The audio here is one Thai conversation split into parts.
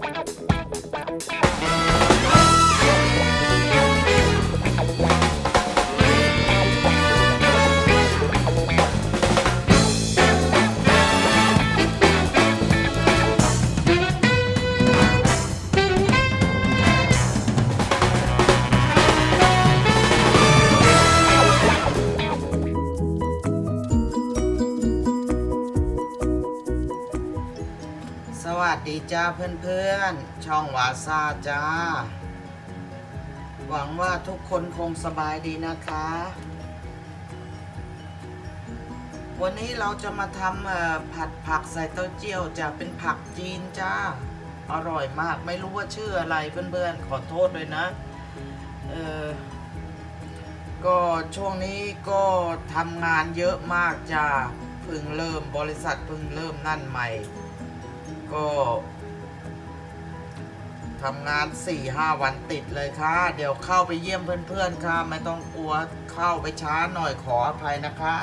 Bye. สวัสดีจ้าเพื่อนๆ ช่องวาซาจ้า หวังว่าทุกคนคงสบายดีนะคะ วันนี้เราจะมาทำผัดผักใส่เต้าเจี้ยวจะเป็นผักจีนจ้า อร่อยมากไม่รู้ว่าชื่ออะไรเพื่อนๆ ขอโทษด้วยนะ เออก็ช่วงนี้ก็ทำงานเยอะมากจ้าเพิ่งเริ่มบริษัทเพิ่งเริ่มนั่นใหม่ ก็ทำงาน4ี่ห้าวันติดเลยค่ะ เดี๋ยวเข้าไปเยี่ยมเพื่อนๆค่ะ ไม่ต้องกลัวเข้าไปช้าหน่อยขออภัยนะคะ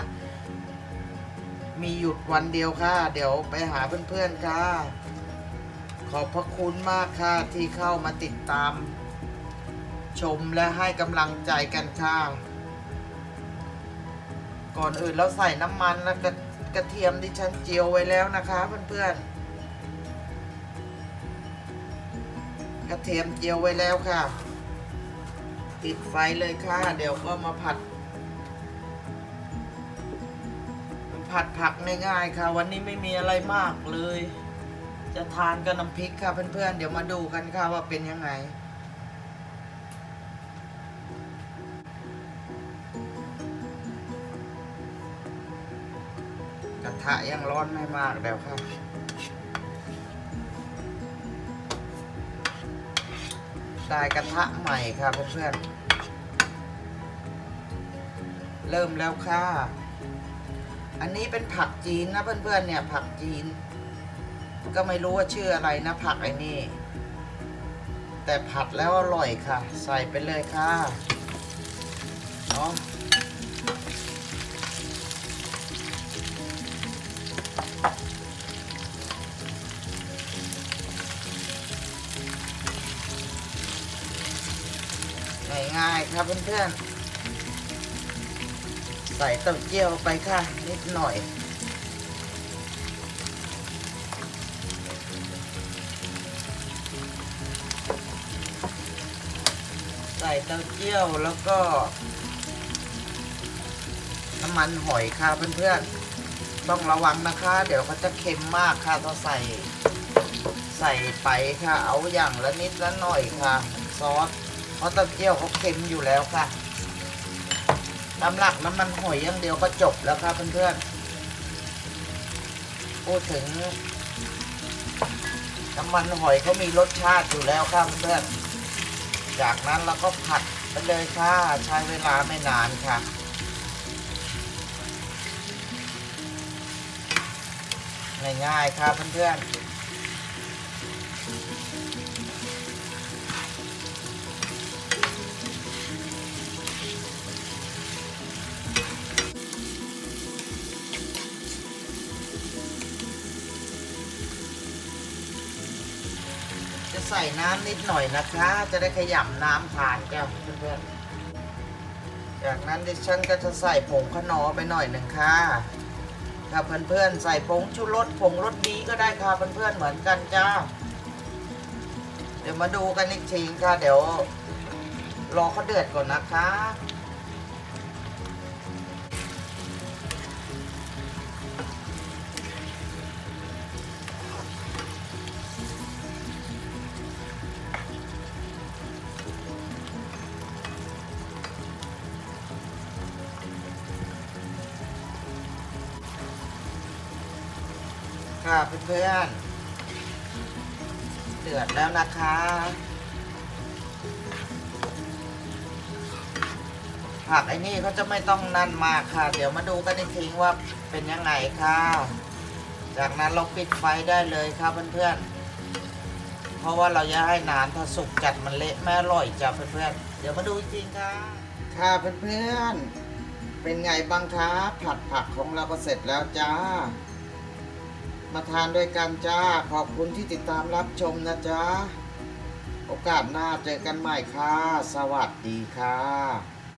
มีหยุดวันเดียวค่ะ เดี๋ยวไปหาเพื่อนๆค่ะ ขอบพระคุณมากค่ะที่เข้ามาติดตาม ชมและให้กำลังใจกันค่ะ ก่อนอื่นเราใส่น้ำมันและกระกระเทียมที่ฉันเจียวไว้แล้วนะคะเพื่อนๆ ระเทียมเจียวไว้แล้วค่ะติดไฟเลยค่ะ เดี๋ยวก็มาผัด ผัดผักง่ายๆค่ะ วันนี้ไม่มีอะไรมากเลย จะทานกับน้ำพริกค่ะเพื่อนๆ เดี๋ยวมาดูกันค่ะว่าเป็นยังไงกระทะยังร้อนไม่มากเดี๋ยวค่ะ ได้กระทะใหม่ค่ะเพื่อนๆ เริ่มแล้วค่ะ อันนี้เป็นผักจีนนะเพื่อนๆ เนี่ยผักจีน ก็ไม่รู้ว่าชื่ออะไรนะผักไอ้นี่ แต่ผัดแล้วอร่อยค่ะ ใส่ไปเลยค่ะเนาะ ง่ายๆครับเพื่อนๆ ใส่เต้าเจี้ยวไปค่ะ นิดหน่อย ใส่เต้าเจี้ยวแล้วก็ น้ำมันหอยค่ะเพื่อนๆ ต้องระวังนะคะ เดี๋ยวเขาจะเค็มมากค่ะต้องใส่ใส่ไปค่ะ เอาอย่างละนิดละหน่อยค่ะ ซอส เพราะเต้าเจี้ยวเขาเค็มอยู่แล้วค่ะตำหลักน้ำมันหอยอย่างเดียวก็จบแล้วค่ะเพื่อนๆพูดถึงน้ำมันหอยเขามีรสชาติอยู่แล้วค่ะเพื่อนๆจากนั้นเราก็ผัดไปเลยค่ะใช้เวลาไม่นานค่ะง่ายๆค่ะเพื่อนๆ ใส่น้ำนิดหน่อยนะคะ จะได้ขยำน้ำทานจ้วเพื่อนๆจากนั้นดิฉันก็จะใส่ผงขนอไปหน่อยหนึ่งค่ะถ้าเพื่อนๆใส่ผงชูรสผงรสดีก็ได้ค่ะเพื่อนๆเหมือนกันจ้า เดี๋ยวมาดูกันอีกทีค่ะ เดี๋ยวรอเขาเดือดก่อนนะคะ ค่ะเพื่อนๆ เดือดแล้วนะคะ ผักไอ้นี่เขาจะไม่ต้องนั่นมากค่ะ เดี๋ยวมาดูกันอีกทีว่าเป็นยังไงค่ะ จากนั้นเราปิดไฟได้เลยค่ะเพื่อนๆ เพราะว่าเราจะให้นานถ้าสุกจัดมันเละไม่อร่อยจ้ะเพื่อนๆ เดี๋ยวมาดูจริงค่ะ ค่ะเพื่อนๆ เป็นไงบ้างคะผัดผักของเราก็เสร็จแล้วจ้า มาทานด้วยกันจ้า ขอบคุณที่ติดตามรับชมนะจ๊ะ โอกาสหน้าเจอกันใหม่ค่ะ สวัสดีค่ะ